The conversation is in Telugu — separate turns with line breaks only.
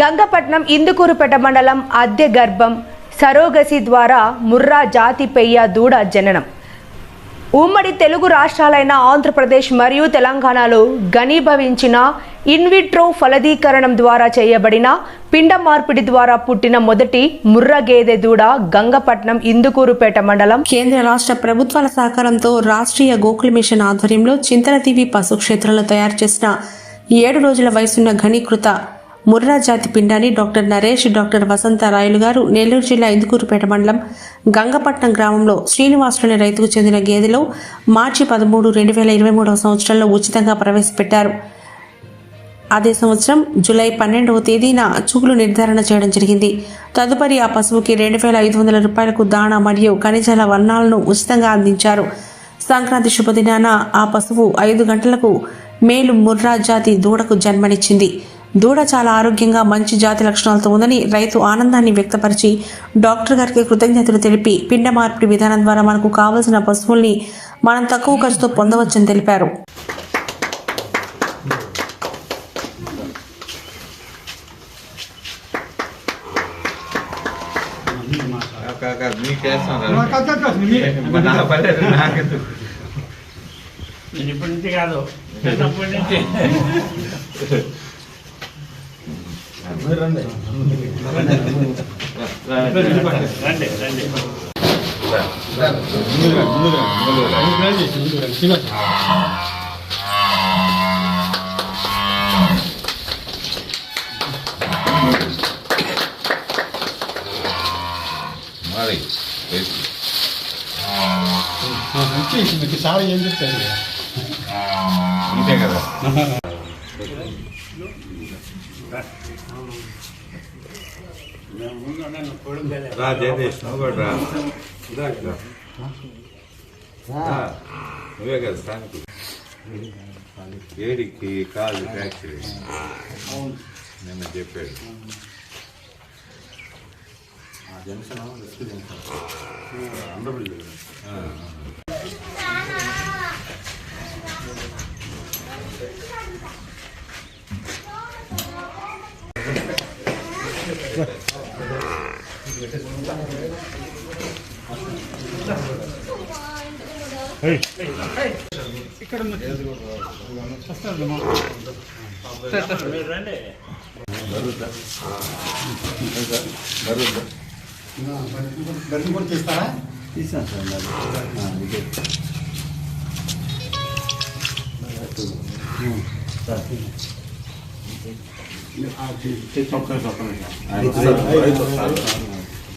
గంగపట్నం ఇందుకూరుపేట మండలం అద్దె గర్భం సరోగసి ద్వారా ముర్రా జాతి పెయ్య దూడ జననం. ఉమ్మడి తెలుగు రాష్ట్రాలైన ఆంధ్రప్రదేశ్ మరియు తెలంగాణలో ఘనీభవించిన ఇన్విట్రో ఫలదీకరణం ద్వారా చేయబడిన పిండ మార్పిడి ద్వారా పుట్టిన మొదటి ముర్ర గేదె దూడ గంగపట్నం ఇందుకూరుపేట మండలం.
కేంద్ర రాష్ట్ర ప్రభుత్వాల సహకారంతో రాష్ట్రీయ గోకుల మిషన్ ఆధ్వర్యంలో చింతలతీవి పశు క్షేత్రంలో తయారు చేసిన ఏడు రోజుల వయసున్న ఘనీకృత ముర్రా జాతి పిండాన్ని డాక్టర్ నరేష్ డాక్టర్ వసంత రాయలు గారు నెల్లూరు జిల్లా ఇందుకూరుపేట మండలం గంగపట్నం గ్రామంలో శ్రీనివాసులనే రైతుకు చెందిన గేదెలో మార్చి పదమూడు రెండు వేల ఇరవై మూడవ సంవత్సరంలో ఉచితంగా ప్రవేశపెట్టారు. అదే సంవత్సరం జూలై పన్నెండవ తేదీన చూగులు నిర్ధారణ చేయడం జరిగింది. తదుపరి ఆ పశువుకి రెండు వేల ఐదు వందల రూపాయలకు దాణా మరియు ఖనిజాల వర్ణాలను ఉచితంగా అందించారు. సంక్రాంతి శుభదినాన ఆ పశువు ఐదు గంటలకు మేలు ముర్రా జాతి దూడకు జన్మనిచ్చింది. దూడ చాలా ఆరోగ్యంగా మంచి జాతి లక్షణాలతో ఉందని రైతు ఆనందాన్ని వ్యక్తపరిచి డాక్టర్ గారికి కృతజ్ఞతలు తెలిపి పిండ మార్పిడి విధానం ద్వారా మనకు కావలసిన పశువుల్ని మనం తక్కువ ఖర్చుతో పొందవచ్చని తెలిపారు.
కాదు,
మరి
మీకు సార్ ఏం చెప్తారు
ఇంతే కదా రా జగదీష్ నువ్వు కూడా రా. నువ్వే కదా స్థానికు ఏడికి కాలు ఫ్రాక్చర్ నిన్న చెప్పాడు. ఆ, ఆ.
మీరు రండి
గర్భం కూడా తీస్తారా
ఆయన